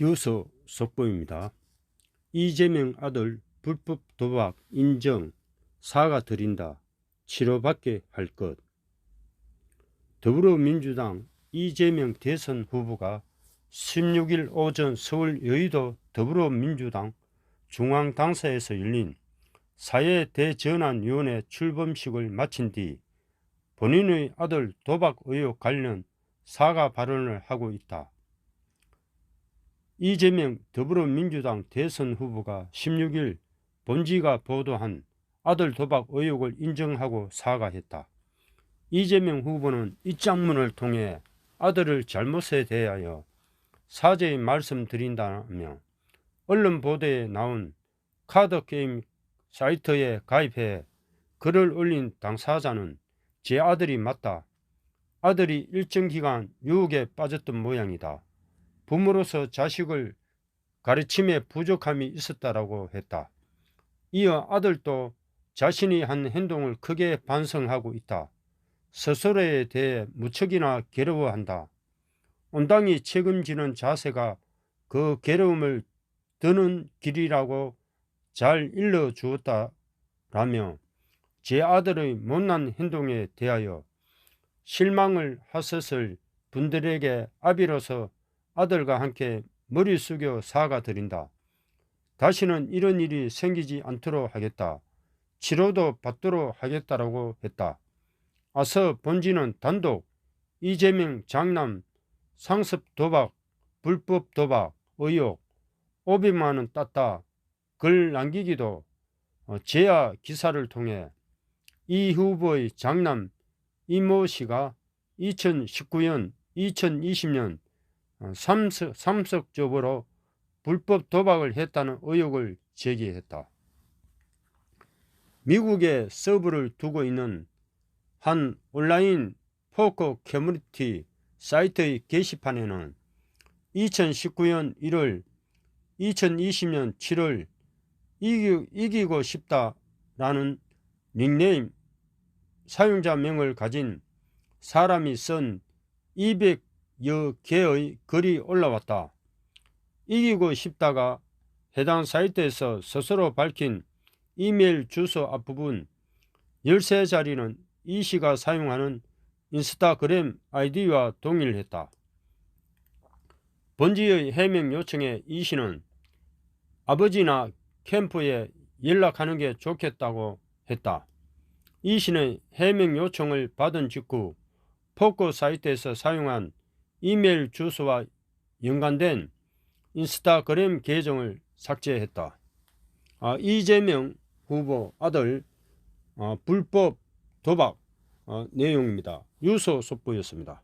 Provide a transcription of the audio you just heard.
유서 속보입니다. 이재명 아들 불법 도박 인정 사과 드린다. 치료받게 할 것. 더불어민주당 이재명 대선 후보가 16일 오전 서울 여의도 더불어민주당 중앙당사에서 열린 사회대전환위원회 출범식을 마친 뒤 본인의 아들 도박 의혹 관련 사과 발언을 하고 있다. 이재명 더불어민주당 대선 후보가 16일 본지가 보도한 아들 도박 의혹을 인정하고 사과했다. 이재명 후보는 입장문을 통해 아들을 잘못에 대하여 사죄의 말씀드린다며 언론 보도에 나온 카드 게임 사이트에 가입해 글을 올린 당사자는 제 아들이 맞다. 아들이 일정 기간 유혹에 빠졌던 모양이다. 부모로서 자식을 가르침에 부족함이 있었다라고 했다. 이어 아들도 자신이 한 행동을 크게 반성하고 있다. 스스로에 대해 무척이나 괴로워한다. 온당히 책임지는 자세가 그 괴로움을 드는 길이라고 잘 일러주었다라며 제 아들의 못난 행동에 대하여 실망을 하셨을 분들에게 아비로서 아들과 함께 머리 숙여 사과 드린다. 다시는 이런 일이 생기지 않도록 하겠다. 치료도 받도록 하겠다라고 했다. 아서 본지는 단독 이재명 장남 상습 도박, 불법 도박 의혹 500만 원 땄다 글 남기기도 어, 제야 기사를 통해 이 후보의 장남 이모 씨가 2019년, 2020년 삼석, 삼석적으로 불법 도박을 했다는 의혹을 제기했다. 미국에 서버를 두고 있는 한 온라인 포커 커뮤니티 사이트의 게시판에는 2019년 1월, 2020년 7월 이기, 이기고 싶다라는 닉네임 사용자명을 가진 사람이 쓴 200 여 개의 글이 올라왔다. 이기고 싶다가 해당 사이트에서 스스로 밝힌 이메일 주소 앞부분 13자리는 이 씨가 사용하는 인스타그램 아이디와 동일했다. 번지의 해명 요청에 이 씨는 아버지나 캠프에 연락하는 게 좋겠다고 했다. 이 씨는 해명 요청을 받은 직후 포커 사이트에서 사용한 이메일 주소와 연관된 인스타그램 계정을 삭제했다. 아, 이재명 후보 아들 어, 불법 도박 어, 내용입니다. 유서 속보였습니다.